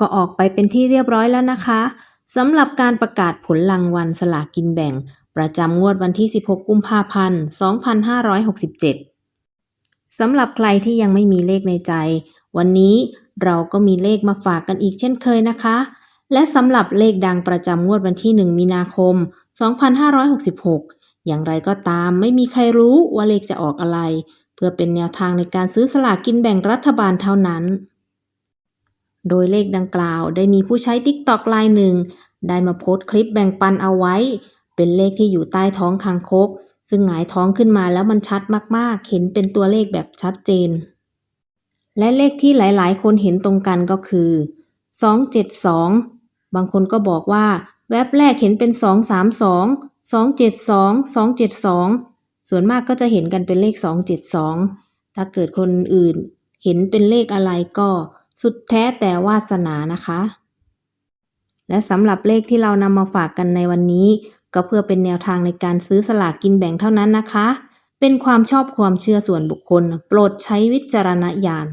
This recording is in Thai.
ก็ออกไปเป็นที่เรียบร้อยแล้วนะคะสำหรับการประกาศผลรางวัลสลากกินแบ่ง ประจำงวดวันที่ 16 กุมภาพันธ์ 2567 สำหรับใครที่ยังไม่มีเลขในใจ วันนี้เราก็มีเลขมาฝากกันอีกเช่นเคยนะคะ และสำหรับเลขดังประจำงวดวันที่ 1 มีนาคม 2566 อย่างไรก็ตามไม่มีใครรู้ว่าเลขจะออกอะไร เพื่อเป็นแนวทางในการซื้อสลากกินแบ่งรัฐบาลเท่านั้น โดยเลขดังกล่าวได้มีผู้ใช้ TikTok ลายหนึ่ง ได้มาโพสต์คลิปแบ่งปันเอาไว้ เป็นเลขที่อยู่ใต้ท้องคางคก ซึ่งหงายท้องขึ้นมาแล้วมันชัดมากๆ เห็นเป็นตัวเลขแบบชัดเจน และเลขที่หลายๆ คนเห็นตรงกันก็คือ 272 บางคนก็บอกว่า แว็บแรกเห็นเป็น 232 272 272 ส่วนมากก็จะเห็นกันเป็นเลข 272 ถ้าเกิดคนอื่นเห็นเป็นเลขอะไรก็ สุดแท้แต่วาสนานะคะ และสำหรับเลขที่เรานำมาฝากกันในวันนี้ ก็เพื่อเป็นแนวทางในการซื้อสลากกินแบ่งเท่านั้นนะคะ เป็นความชอบความเชื่อส่วนบุคคล โปรดใช้วิจารณญาณ